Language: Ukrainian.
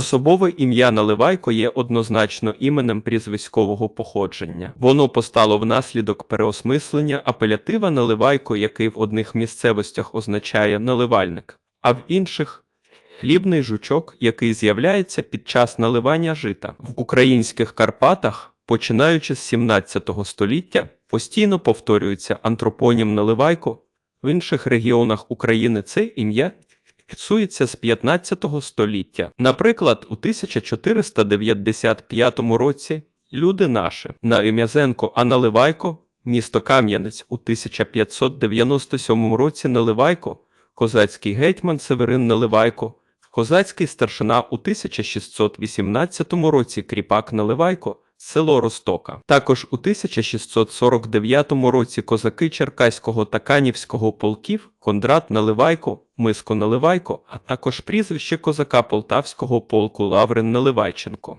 Особове ім'я Наливайко є однозначно іменем прізвиськового походження. Воно постало внаслідок переосмислення апелятива Наливайко, який в одних місцевостях означає наливальник, а в інших хлібний жучок, який з'являється під час наливання жита. В українських Карпатах, починаючи з 17 століття, постійно повторюється антропонім Наливайко. В інших регіонах України це ім'я фіксується з 15 століття. Наприклад, у 1495 році люди наші на Ім'язенко, а Наливайко, місто Кам'янець у 1597 році Наливайко, козацький гетьман Северин Наливайко, козацький старшина у 1618 році Кріпак Наливайко, село Ростока. Також у 1649 році козаки Черкаського та Канівського полків Кондрат Наливайко, Миско Наливайко, а також прізвище козака Полтавського полку Лаврин Наливайченко.